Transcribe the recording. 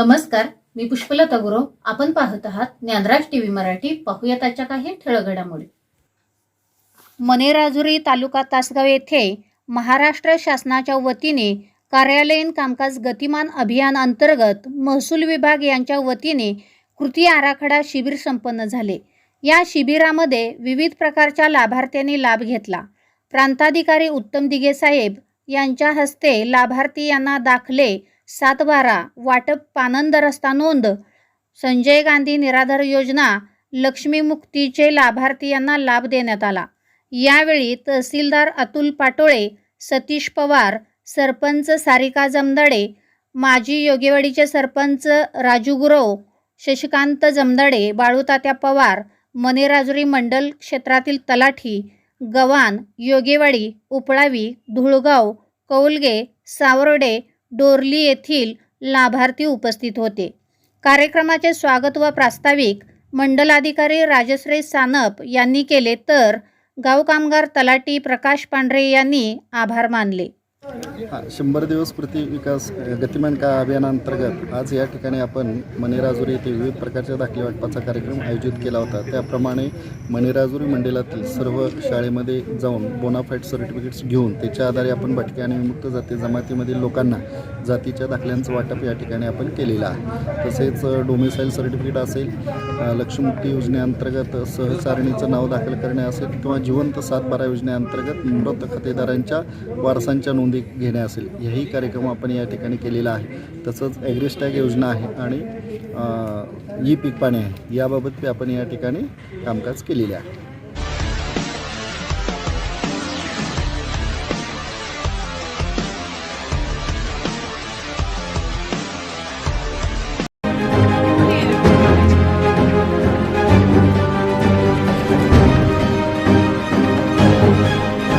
नमस्कार मी पुष्पलता गुरव. आपण पाहत आहात ज्ञानराज टीव्ही मराठी. पाहूया त्याच्या काही ठळक घडामोडी मनेराजुरी तालुका तासगाव येथे महाराष्ट्र शासनाच्या वतीने कार्यालयीन कामकाज गतिमान अभियान अंतर्गत महसूल विभाग यांच्या वतीने कृती आराखडा शिबिर संपन्न झाले. या शिबिरामध्ये विविध प्रकारच्या लाभार्थ्यांनी लाभ घेतला. प्रांताधिकारी उत्तम दिघे साहेब यांच्या हस्ते लाभार्थी यांना दाखले सातबारा वाटप पानंद रस्ता नोंद संजय गांधी निराधार योजना लक्ष्मी मुक्तीचे लाभार्थी यांना लाभ देण्यात आला. यावेळी तहसीलदार अतुल पाटोळे सतीश पवार सरपंच सारिका जमदाडे माजी योगेवाडीचे सरपंच राजू गुरव शशिकांत जमदाडे बाळूतात्या पवार मनेराजुरी मंडल क्षेत्रातील तलाठी गवान योगेवाडी उपळावी धुळगाव कौलगे सावर्डे डोरली येथील लाभार्थी उपस्थित होते. कार्यक्रमाचे स्वागत व प्रास्ताविक मंडलाधिकारी राजश्री सानप यांनी केले तर गाव कामगार तलाटी प्रकाश पांढरे यांनी आभार मानले. शंभर दिवस प्रति विकास गतिमान का अभियानांतर्गत आज या ठिकाणी आपण मणिराजुरी येथे विविध प्रकारच्या दाखले वाटपाचा कार्यक्रम आयोजित केला होता. त्याप्रमाणे मणिराजुरी मंडळातील सर्व शाळेमध्ये जाऊन बोनाफाईट सर्टिफिकेट्स घेऊन त्याच्या आधारे आपण भटके आणि विमुक्त जाती जमातीमधील लोकांना जातीच्या दाखल्यांचं वाटप या ठिकाणी आपण केलेलं आहे. तसेच डोमिसाईल सर्टिफिकेट असेल लक्ष्मीमुक्ती योजनेअंतर्गत सहचारणीचं नाव दाखल करणे असेल किंवा जिवंत सातबारा योजनेअंतर्गत मृत खातेदारांच्या वारसांच्या नोंदी घेणे असेल याही कार्यक्रम आपण या ठिकाणी केलेला आहे. तसंच ॲग्रिस्टॅग योजना आहे आणि ई पीक पाणी आहे. याबाबत आपण या ठिकाणी कामकाज केलेले आहे.